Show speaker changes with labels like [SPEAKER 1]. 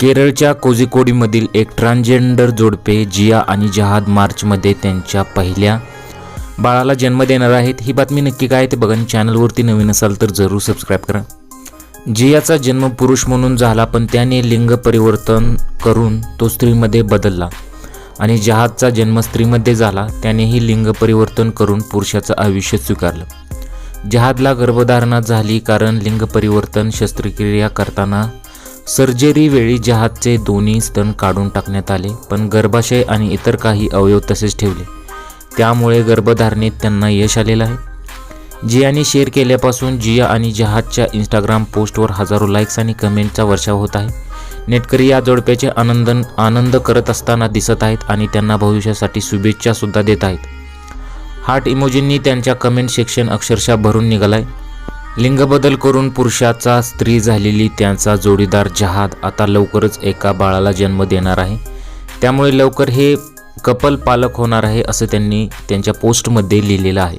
[SPEAKER 1] केरळच्या कोझिकोडीमधील एक ट्रान्सजेंडर जोडपे जिया आणि जहाद मार्चमध्ये त्यांच्या पहिल्या बाळाला जन्म देणार आहेत. ही बातमी नक्की काय ते बघा चॅनलवरती नवीन असाल तर जरूर सबस्क्राईब करा. जियाचा जन्म पुरुष म्हणून झाला पण त्याने लिंग परिवर्तन करून तो स्त्रीमध्ये बदलला आणि जहादचा जन्म स्त्रीमध्ये झाला. त्यानेही लिंग परिवर्तन करून पुरुषाचं आयुष्य स्वीकारलं. जहादला गर्भधारणा झाली कारण लिंग परिवर्तन शस्त्रक्रिया करताना सर्जरीवेळी जहाजचे दोन्ही स्तन काढून टाकण्यात आले पण गर्भाशय आणि इतर काही अवयव तसेच ठेवले. त्यामुळे गर्भधारणेत त्यांना यश आलेलं आहे. जियाने शेअर केल्यापासून जिया आणि जहाजच्या इंस्टाग्राम पोस्टवर हजारो लाईक्स आणि कमेंटचा वर्षाव होत आहे. नेटकरी या जोडप्याचे आनंद आनंद करत असताना दिसत आहेत आणि त्यांना भविष्यासाठी शुभेच्छा सुद्धा देत आहेत. हार्ट इमोजींनी त्यांच्या कमेंट सेक्शन अक्षरशः भरून निघालाय. लिंगबदल करून पुरुषाचा स्त्री झालेली त्यांचा जोडीदार जहाद आता लवकरच एका बाळाला जन्म देणार आहे. त्यामुळे लवकर हे कपल पालक होणार आहे असं त्यांनी त्यांच्या पोस्टमध्ये लिहिलेलं आहे.